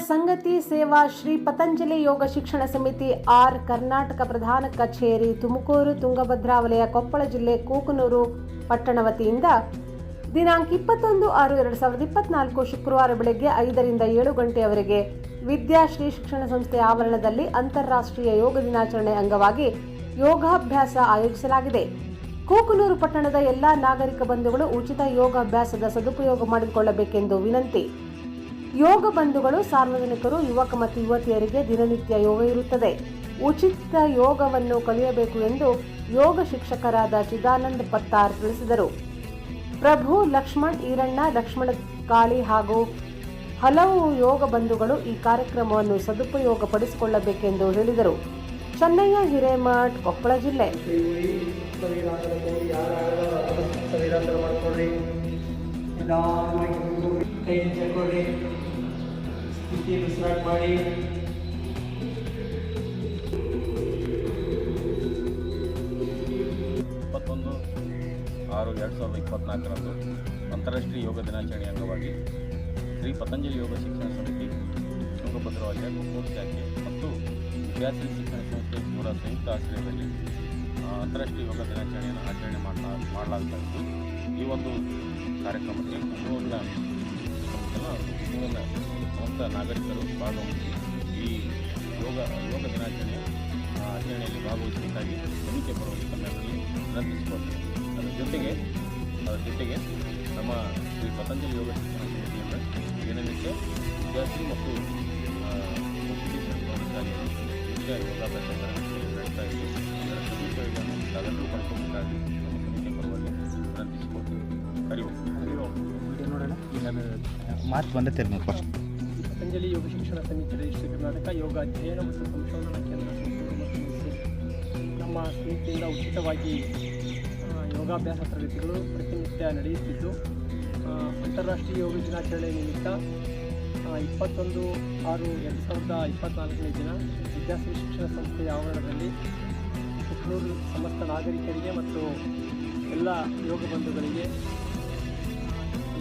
ಸಂಗತಿ ಸೇವಾ ಶ್ರೀ ಪತಂಜಲಿ ಯೋಗ ಶಿಕ್ಷಣ ಸಮಿತಿ ಆರ್ ಕರ್ನಾಟಕ ಪ್ರಧಾನ ಕಚೇರಿ, ತುಮಕೂರು, ತುಂಗಭದ್ರಾ ವಲಯ, ಕೊಪ್ಪಳ ಜಿಲ್ಲೆ, ಕೂಕನೂರು ಪಟ್ಟಣ ವತಿಯಿಂದ ದಿನಾಂಕ ಇಪ್ಪತ್ತೊಂದು ಆರು ಎರಡು ಸಾವಿರದ ಇಪ್ಪತ್ನಾಲ್ಕು ಶುಕ್ರವಾರ ಬೆಳಗ್ಗೆ ಐದರಿಂದ ಏಳು ಗಂಟೆಯವರೆಗೆ ವಿದ್ಯಾಶ್ರೀ ಶಿಕ್ಷಣ ಸಂಸ್ಥೆ ಆವರಣದಲ್ಲಿ ಅಂತಾರಾಷ್ಟ್ರೀಯ ಯೋಗ ದಿನಾಚರಣೆ ಅಂಗವಾಗಿ ಯೋಗಾಭ್ಯಾಸ ಆಯೋಜಿಸಲಾಗಿದೆ. ಕೂಕನೂರು ಪಟ್ಟಣದ ಎಲ್ಲಾ ನಾಗರಿಕ ಬಂಧುಗಳು ಉಚಿತ ಯೋಗಾಭ್ಯಾಸದ ಸದುಪಯೋಗ ಮಾಡಿಕೊಳ್ಳಬೇಕೆಂದು ವಿನಂತಿ. ಯೋಗ ಬಂಧುಗಳು, ಸಾರ್ವಜನಿಕರು, ಯುವಕ ಮತ್ತು ಯುವತಿಯರಿಗೆ ದಿನನಿತ್ಯ ಯೋಗ ಇರುತ್ತದೆ. ಉಚಿತ ಯೋಗವನ್ನು ಕಲಿಯಬೇಕು ಎಂದು ಯೋಗ ಶಿಕ್ಷಕರಾದ ಚಿದಾನಂದ್ ಪತ್ತಾರ್ ತಿಳಿಸಿದರು. ಪ್ರಭು, ಲಕ್ಷ್ಮಣ್, ಈರಣ್ಣ, ಲಕ್ಷ್ಮಣ ಕಾಳಿ ಹಾಗೂ ಹಲವು ಯೋಗ ಬಂಧುಗಳು ಈ ಕಾರ್ಯಕ್ರಮವನ್ನು ಸದುಪಯೋಗ ಪಡಿಸಿಕೊಳ್ಳಬೇಕೆಂದು ಹೇಳಿದರು. ಚೆನ್ನಯ್ಯ ಹಿರೇಮಠ್, ಕೊಪ್ಪಳ ಜಿಲ್ಲೆ. ನಿಧಾನವಾಗಿ ಮುಂದೂಡಿ ಕೈ ತಗೊಳ್ರಿ ಸ್ಥಿತಿ ವಿಶ್ರಾಂತಿ ಮಾಡಿ ಇಪ್ಪತ್ತೊಂದು, ಆರು, ಎರಡು ಸಾವಿರದ ಇಪ್ಪತ್ತ್ನಾಲ್ಕರಂದು ಅಂತಾರಾಷ್ಟ್ರೀಯ ಯೋಗ ದಿನಾಚರಣೆ ಅಂಗವಾಗಿ ಶ್ರೀ ಪತಂಜಲಿ ಯೋಗ ಶಿಕ್ಷಣ ಸಮಿತಿ ತುಂಗಭದ್ರಾ ವಲಯ ಶಾಖೆ ಮತ್ತು ವಿದ್ಯಾರ್ಥಿ ಶಿಕ್ಷಣ ಸಂಸ್ಥೆ ಇವರ ಸಂಯುಕ್ತ ಆಶ್ರಯದಲ್ಲಿ ಅಂತಾರಾಷ್ಟ್ರೀಯ ಯೋಗ ದಿನಾಚರಣೆಯನ್ನು ಆಚರಣೆ ಮಾಡಲಾಗ್ತಾ ಈ ಒಂದು ಕಾರ್ಯಕ್ರಮಕ್ಕೆ ಊರಿನ ಸಮಸ್ತ ನಾಗರಿಕರು ಭಾಗವಹಿಸಿ ಈ ಯೋಗ ಯೋಗ ದಿನಾಚರಣೆ ಆ, ಆಚರಣೆಯಲ್ಲಿ ಭಾಗವಹಿಸಬೇಕಾಗಿ ಸಮಿತಿ ಪರವಾಗಿ ತಮ್ಮೆಲ್ಲರಲ್ಲಿ ವಿನಂತಿಸಿಕೊಳ್ತೇನೆ ಅದರ ಜೊತೆಗೆ ಅದರ ಜೊತೆಗೆ ನಮ್ಮ ಶ್ರೀ ಪತಂಜಲಿ ಯೋಗ ಶಿಕ್ಷಣ ಸಮಿತಿಯಿಂದ ದಿನನಿತ್ಯ ವಿದ್ಯಾರ್ಥಿ ಮತ್ತು ಮಾರ್ಚ್ ತೆರೆ ಯೋಗಾಭ್ಯಾಸ ತರಗತಿ ನಡೆಸ್ತಾ ಇದ್ದು ಅದರ ಸದುಪಯೋಗವನ್ನು ತಾವೆಲ್ಲರೂ ಪಡ್ಕೋಬೇಕಾಗಿ ನಮ್ಮ ಸಮಿತಿಯ ಪರವಾಗಿ ವಿನಂತಿಸಿಕೊಳ್ತೇವೆ ಹರಿ ಓಂ. ಮಾತು ಬಂದೈತೆ ರೀ ಫಸ್ಟ್ ಪತಂಜಲಿ ಯೋಗ ಶಿಕ್ಷಣ ಸಮಿತಿ ಶ್ರೀ ಕರ್ನಾಟಕ ಯೋಗ ಅಧ್ಯಯನ ಮತ್ತು ಸಂಶೋಧನಾ ಕೇಂದ್ರ ನಮ್ಮ ಸಮಿತಿಯಿಂದ ಉಚಿತವಾಗಿ ಯೋಗಾಭ್ಯಾಸ ತರಗತಿಗಳು ಪ್ರತಿನಿತ್ಯ ನಡೆಯುತ್ತಿದ್ದು ಅಂತಾರಾಷ್ಟ್ರೀಯ ಯೋಗ ದಿನಾಚರಣೆ ನಿಮಿತ್ತ ಇಪ್ಪತ್ತೊಂದು ಆರು ಎರಡು ಸಾವಿರದ ಇಪ್ಪತ್ತ್ನಾಲ್ಕನೇ ದಿನ ವಿದ್ಯಾಶ್ರೀ ಶಿಕ್ಷಣ ಸಂಸ್ಥೆಯ ಆವರಣದಲ್ಲಿ ಕುಕ್ನೂರು ಸಮಸ್ತ ನಾಗರಿಕರಿಗೆ ಮತ್ತು ಎಲ್ಲ ಯೋಗ ಬಂಧುಗಳಿಗೆ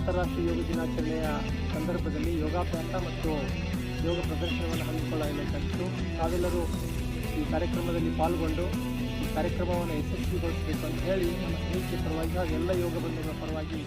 ಅಂತಾರಾಷ್ಟ್ರೀಯ ಯೋಗ ದಿನಾಚರಣೆಯ ಸಂದರ್ಭದಲ್ಲಿ ಯೋಗಾಭ್ಯಾಸ ಮತ್ತು ಯೋಗ ಪ್ರದರ್ಶನವನ್ನು ಹಮ್ಮಿಕೊಳ್ಳಬೇಕಾಗಿತ್ತು ತಾವೆಲ್ಲರೂ ಈ ಕಾರ್ಯಕ್ರಮದಲ್ಲಿ ಪಾಲ್ಗೊಂಡು ಈ ಕಾರ್ಯಕ್ರಮವನ್ನು ಯಶಸ್ವಿಗೊಳಿಸಬೇಕು ಅಂತ ಹೇಳಿ ನಮ್ಮ ಸ್ನೇಹಿತರ ಪರವಾಗಿ ಯೋಗ ಬಂಧುಗಳ ಪರವಾಗಿ